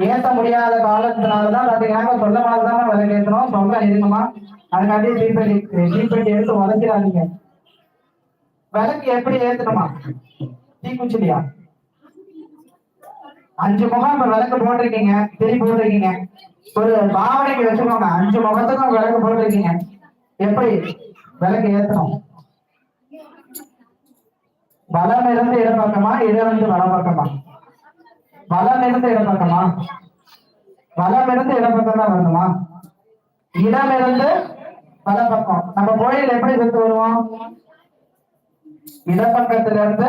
ஏற்ற முடியாத காலத்தினாலதான் பாத்தீங்கன்னா சொல்ல மாதிரிதான் விலை ஏற்றணும் சொல்ல இருக்குமா அதுக்காண்டி தீப்பெட்டி தீப்பெட்டி எடுத்து உதச்சிடாதீங்க விளக்கு எப்படி ஏத்தணுமா? தீக்குச்சிலியா அஞ்சு முகம் இப்ப விளக்கு போட்டிருக்கீங்க. திரி போட்டிருக்கீங்க. ஒரு பாவனைக்கு வச்சுக்கோங்க. அஞ்சு முகத்துக்கும் விளக்கு போட்டிருக்கீங்க. எப்படி? விளக்கு ஏத்தணும். வலம் இருந்து இடப்பக்கமா இடம் வலப்பக்கமா. வலம் இருந்து இடப்பக்கமா வலம் இருந்து இடப்பக்கம் தான் வரணுமா? இடம் இருந்து வலப்பக்கம் நம்ம கோயில் எப்படி சுத்து வருவோம்? இடப்பக்கத்துல இருந்து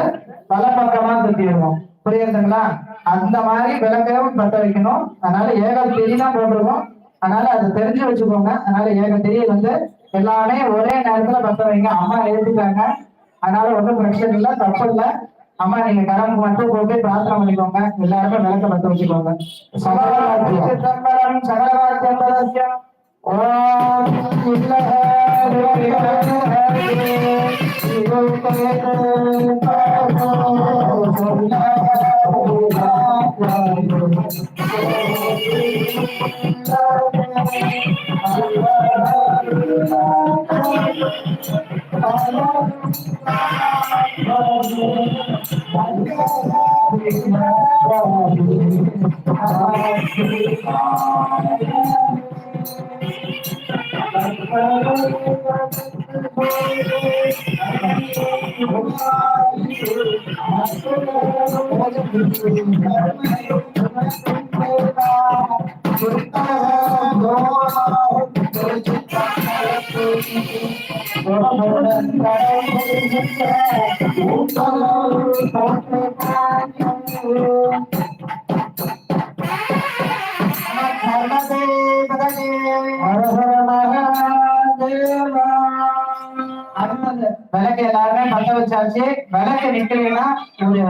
வலப்பக்கமா சுத்தி வருவோம். புரியுதுங்களா? அந்த மாதிரி விளக்கம் பத்த வைக்கணும். அதனால ஏகல் திரி தான் போட்டிருக்கோம். அதனால அதை தெரிஞ்சு வச்சுக்கோங்க. அதனால ஏக தெரிய வந்து எல்லாமே ஒரே நேரத்துல பத்த வைங்க. அம்மா எழுதிட்டாங்க. அதனால ஒன்றும் பிரச்சனை இல்லை தப்பு இல்லை. அம்மா நீங்க கரம் மட்டும் போட்டு பிரார்த்தனை பண்ணிக்கோங்க. எல்லாருமே விளக்க பத்த வச்சுக்கோங்க. சகலவாக்கியம் சிதம்பரம் சகலவாக்கியம் ஓம் அடுத்தது விளக்கு எல்லாருமே பத்த வச்சாச்சு. விளக்கு நிக்கலைன்னா ஒரு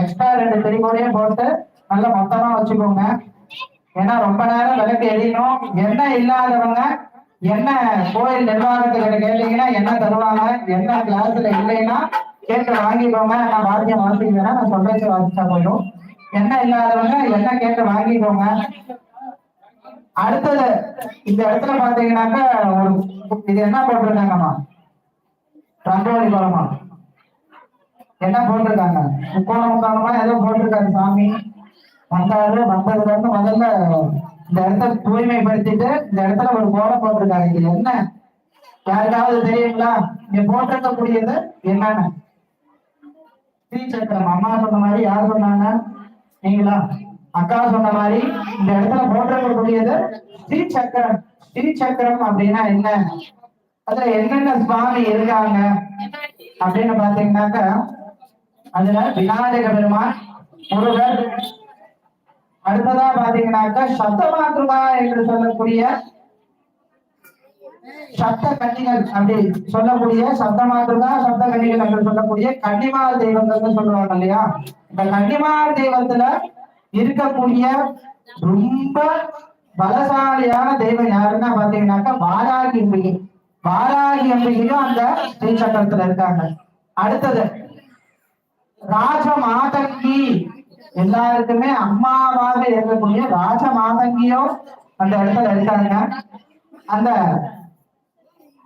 எக்ஸ்ட்ரா ரெண்டு திரிகோடையும் போட்டு நல்லா மொத்தமா வச்சுக்கோங்க. ஏன்னா ரொம்ப நேரம் விளக்கு எரியணும். எண்ணெய் இல்லாதவங்க என்ன கோயில் நிர்வாகத்துக்கிட்ட கேட்டீங்கன்னா என்ன தருவாங்க? என்ன கிளாஸ்ல இல்லைன்னா கேட்டு வாங்கிக்கோங்க. நான் வாத்தியம் வாசிக்கிறேன் நான் சொல்றேன் வாசிச்சா போயிடும் என்ன இல்லாதவங்க என்ன கேட்டு வாங்கிக்கோங்க? அடுத்தது இந்த இடத்துல பாத்தீங்கன்னாக்க ஒரு இது என்ன போட்டிருக்காங்கம்மா? ரங்கோலி கோலமா என்ன போட்டிருக்காங்க? முக்கோண முக்காலமா ஏதோ போட்டிருக்காரு சாமி. வந்தாரு வந்ததுல இருந்து முதல்ல இந்த இடத்த தூய்மைப்படுத்திட்டு இந்த இடத்துல ஒரு கோலம் போட்டிருக்காங்க இது என்ன? யாருக்காவது தெரியுங்களா? இங்க போட்டிருக்கக்கூடியது என்னன்னு? ஸ்ரீசக்கரம் அம்மா சொன்ன மாதிரி யார் சொன்னாங்க? நீங்களா? அக்கா சொன்ன மாதிரி இந்த இடத்துல போட்டிருக்கக்கூடியது ஸ்ரீசக்கரம் ஸ்ரீசக்கரம் அப்படின்னா என்ன? அதுல என்னென்ன சுவாமி இருக்காங்க அப்படின்னு பாத்தீங்கன்னாக்க அதுல விநாயக பெருமான் முருகர். அடுத்ததா பாத்தீங்கன்னாக்க சத்தமாத்ருமா என்று சொல்லக்கூடிய சப்த கன்னிகள் அப்படி சொல்லக்கூடிய சப்தமாத்ருமா சப்த கன்னிகள் என்று சொல்லக்கூடிய கன்னிமார் தெய்வங்கள்னு சொல்லுவாங்க இல்லையா? இந்த கன்னிமார் தெய்வத்துல இருக்கக்கூடிய ரொம்ப பலசாலியான தெய்வம் யாருன்னா பாத்தீங்கன்னாக்கா வாராகி அம்பிகை வாராகி அம்பிகையும் அந்த ஸ்ரீசக்கரத்துல இருக்காங்க. அடுத்தது ராஜ மாதங்கி எல்லாருக்குமே அம்மாவாக இருக்கக்கூடிய ராஜ மாதங்கியும் அந்த இடத்துல இருக்காங்க. அந்த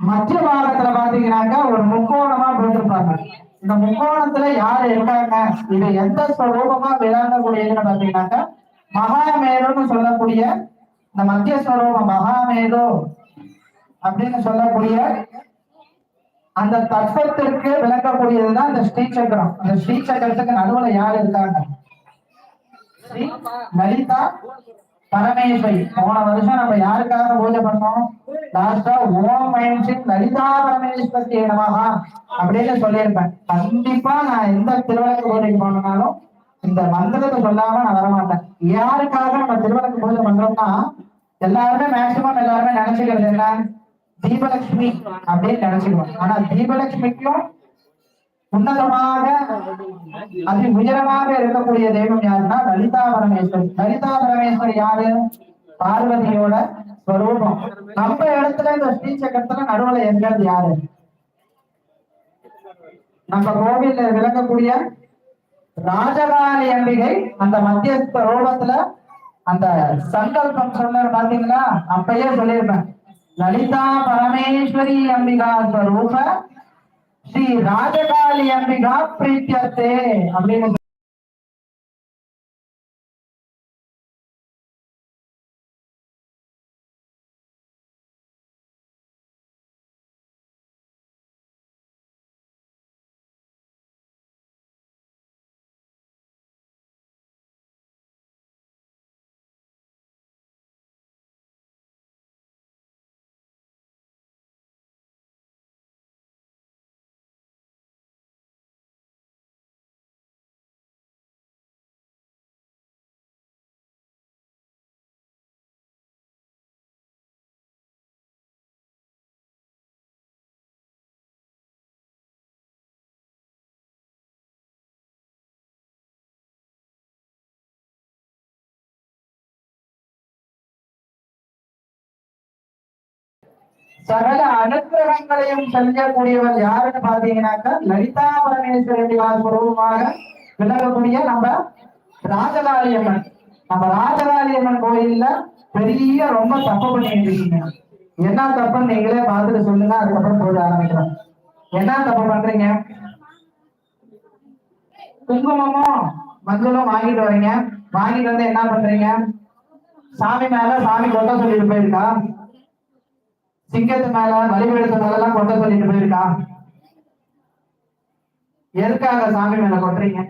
மத்திய பாகத்துல பாத்தீங்கன்னாக்கா ஒரு முக்கோணமா போட்டிருப்பாங்க. இந்த முக்கோணத்துல யாரு இருக்காங்க? இது எந்த ஸ்வரூபமா விளங்கக்கூடியதுன்னு பாத்தீங்கன்னாக்கா மகாமேருன்னு சொல்லக்கூடிய இந்த மத்திய ஸ்வரூபம் மகாமேரு. அப்படின்னு சொல்லக்கூடிய அந்த தத்துவத்திற்கு விளக்கக்கூடியதுதான் இந்த ஸ்ரீ சக்கரம் அந்த ஸ்ரீ சக்கரத்துக்கு நடுவுல யார் இருக்காங்க? ஸ்ரீ லலிதா பரமேஸ்வரி. போன வருஷம் நம்ம யாருக்காக பூஜை பண்ணோம்? லாஸ்டா ஓம் ஐம் லலிதா பரமேஸ்வரி நமகா அப்படின்னு சொல்லியிருப்பேன். கண்டிப்பா நான் எந்த திருவிளக்கு பூஜைக்கு போனாலும் இந்த மந்திரத்தை சொல்லாம நான் வரமாட்டேன். யாருக்காக நம்ம திருவிளக்கு பூஜை பண்றோம்னா எல்லாருமே மேக்சிமம் எல்லாருமே நினைச்சுக்கிறது என்ன? தீபலட்சுமி அப்படின்னு நினைச்சுக்குவோம் ஆனா தீபலட்சுமிக்கும் உன்னதமாக அதி உயரமாக இருக்கக்கூடிய தெய்வம் யாருன்னா லலிதா பரமேஸ்வரி. லலிதா பரமேஸ்வரி யாரு? பார்வதியோட ஸ்வரூபம். நம்ம இடத்துல இந்த ஸ்ரீ சக்கரத்துல நடுவுல இருக்கிறது யாரு? நம்ம கோவில்ல விளங்கக்கூடிய ராஜகாலி அம்பிகை அந்த மத்திய ரூபத்துல அந்த சங்கல்பம் சொன்ன பாத்தீங்களா? அப்பயே சொல்லியிருப்பேன். லலிதா பரமேஸ்வரி அம்பிகா ஸ்வரூப ஸ்ரீ ராஜகாளி அம்பிகா பிரீத்தியத்தே அப்படின்னு சகல அனுகிரகங்களையும் செல்லக்கூடியவர் யாருன்னு பாத்தீங்கன்னாக்கா லலிதா பரமேஸ்வரன் குருவமாக விளங்கக்கூடிய நம்ம ராஜகாளியம்மன் நம்ம ராஜகாளியம்மன் கோயில்ல பெரிய ரொம்ப தப்பு பண்ணிட்டு இருக்கீங்க என்ன தப்புன்னு நீங்களே பார்த்துட்டு சொல்லுங்க அதுக்கப்புறம் போட ஆரம்பிக்கிறோம் என்ன தப்பு பண்றீங்க? குங்குமமும் மஞ்சளும் வாங்கிட்டு வரீங்க. வாங்கிட்டு வந்து என்ன பண்றீங்க? சாமி மேல சாமி கொட்ட சொல்லிட்டு போயிருக்கா? சிங்கத்து மேல வலிபெடுத்த மேல எல்லாம் கொட்ட சொல்லிட்டு போயிருக்கா? எதுக்காக சாமி மேல கொட்டுறீங்க?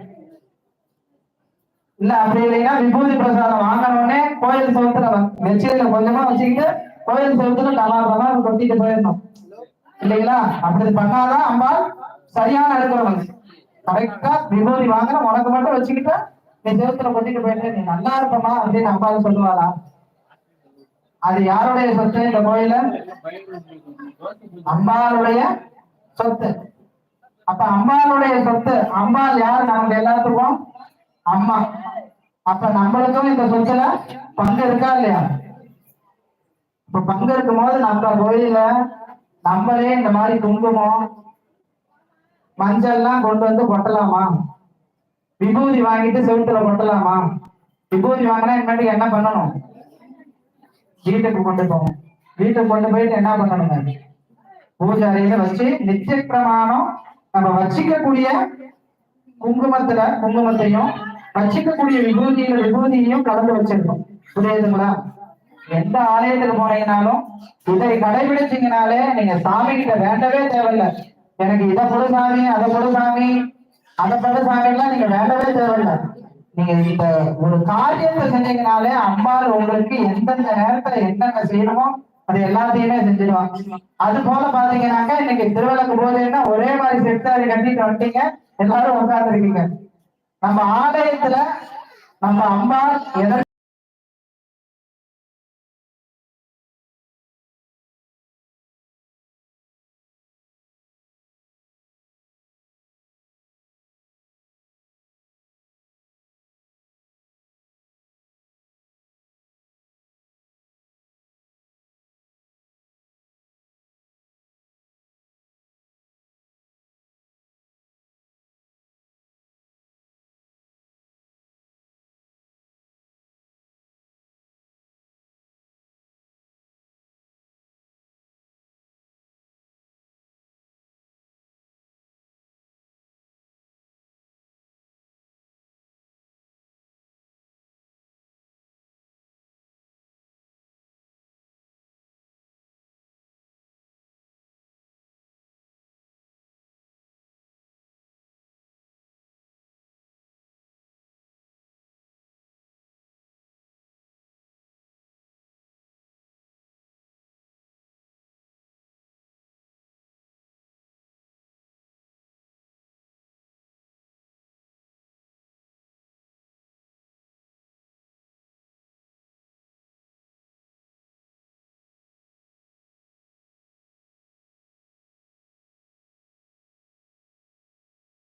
இல்ல அப்படி இல்லைன்னா விபூதி பிரசாதம் வாங்கினோடனே கோயில் சோத்துல வெச்சில கொஞ்சமா வச்சுக்கிட்டு கோயில் சோத்துல டமாரமா கொட்டிட்டு போயிடணும். இல்லைங்களா? அப்படி பண்ணாதான் அம்பாள் சரியான இருக்கிறவங்க கரெக்டா விபூதி வாங்கின உனக்கு மட்டும் வச்சுக்கிட்டு நீ சோத்துல கொட்டிட்டு போயிட்டு நீ நல்லா இருப்பமா அப்படின்னு அம்பாள் சொல்லுவாளா? அது யாருடைய சொத்து? இந்த கோயில அம்பாளுடைய சொத்து. அப்ப அம்பாளுடைய சொத்து அம்பாள் யாரு? நமக்கு எல்லாத்துக்கும் அம்மா. அப்ப நம்மளுக்கும் இந்த சொத்துல பங்கு இருக்கா இல்லையா? இப்ப பங்கு இருக்கும் போது நம்ம கோயில நம்மளே இந்த மாதிரி குங்குமம் மஞ்சள்லாம் கொண்டு வந்து கொட்டலாமா? விபூதி வாங்கிட்டு செவுத்துல கொட்டலாமா? விபூதி வாங்கினா இனிமேட்டு என்ன பண்ணணும்? வீட்டுக்கு கொண்டு போகணும் வீட்டுக்கு கொண்டு போயிட்டு என்ன பண்ணணுங்க? பூஜை அறையில வச்சு நித்திய பிரமாணம் நம்ம வச்சிக்கக்கூடிய குங்குமத்துல குங்குமத்தையும் வச்சிக்கக்கூடிய விபூதியில விபூதியையும் கலந்து வச்சிருக்கோம். புரியுதுங்களா? எந்த ஆலயத்துக்கு போனீங்கனாலும் இதை கடைபிடிச்சீங்கனாலே நீங்க சாமி கிட்ட வேண்டவே தேவையில்ல. எனக்கு இதை கொடு சாமி அதை கொடு சாமி அதை படு சாமி எல்லாம் நீங்க வேண்டவே தேவையில்லை. நீங்க இந்த ஒரு காரியத்தை செஞ்சீங்கனாலே அம்பாள் உங்களுக்கு எந்தெந்த நேரத்துல என்னென்ன செய்யணுமோ அது எல்லாத்தையுமே செஞ்சிருவாங்க அது போல பாத்தீங்கன்னாக்கா இன்னைக்கு திருவிளக்கு போதேன்னா ஒரே மாதிரி செட்டாரி கட்டிட்டு வந்துட்டீங்க. எல்லாரும் உட்கார்ந்துருக்கீங்க. நம்ம ஆலயத்துல நம்ம அம்பாள் எதற்கு